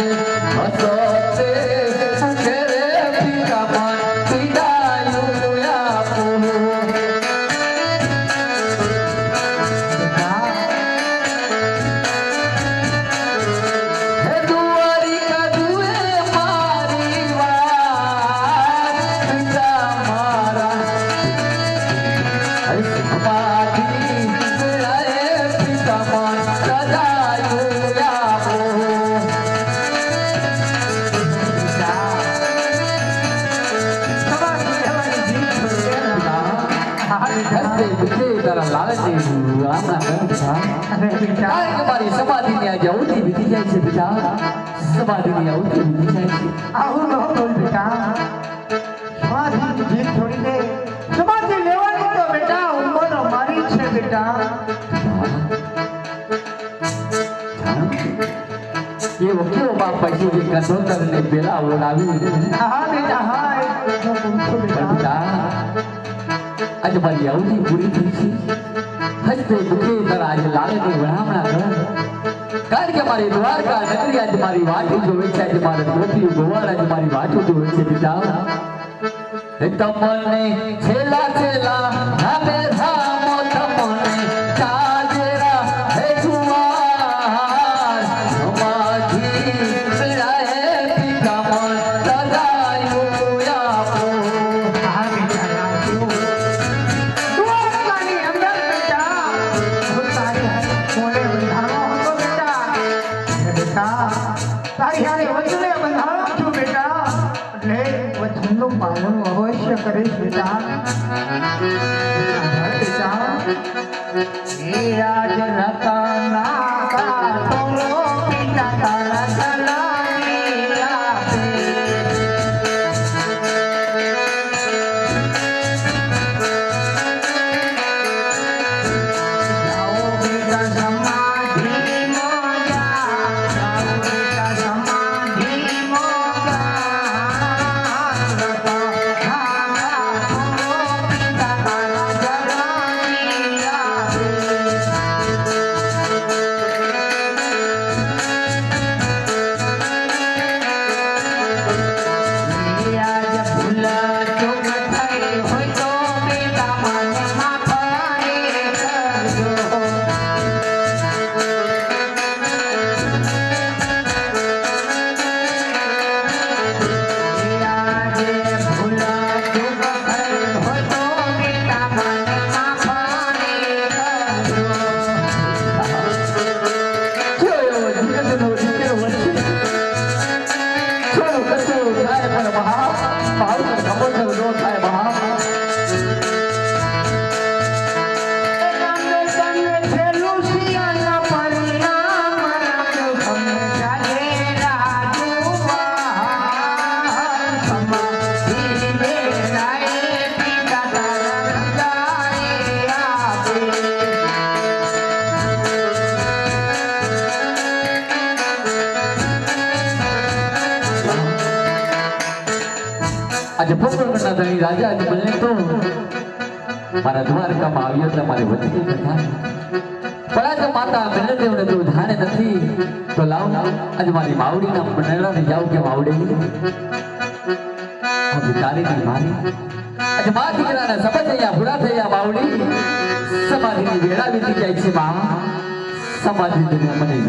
Hasta હસે વિજય તારા લાલજી અરે બેટા કારણ કે મારી સમાધિની આજે અવધિ વીતી જાય છે બેટા સમાધિની અવધિ વીતી જાય છે આવું ન બોલ બેટા સમાધિની જીત છોડી દે સમાધિ લેવાની તો બેટા ઉંમર અમારી છે બેટા એવો કેવો બાપ પછી જે કંઠોતરને પેલા ઓળાવી હા બેટા હા એ હું પૂછું પણ બેટા બેટા આજે અવધિ પૂરી થઈ છે. હસતે દુખે તારા આજે લાલની વણામણા કર કારણ કે મારી દ્વારકા નગરી આજે મારી વાટું જોવે છે, આજે મારા ધોતી ગોવાળ આજે મારી વાટું જોવે છે હે તમને છેલ્લા છેલ્લા હવે રામો પાલન અવશ્ય કરીશ બેટા બેટા એ આજ આજે પોકરણના ધણી રાજા આજે બને તો મારા દ્વારકામાં આવ્યો એટલે મારે વચની કથા પણ આજે મા દીકરાના શપથ થયા માવડી. સમાધિની વેળા વીતી જાય છે મા. સમાધિ મને જવાની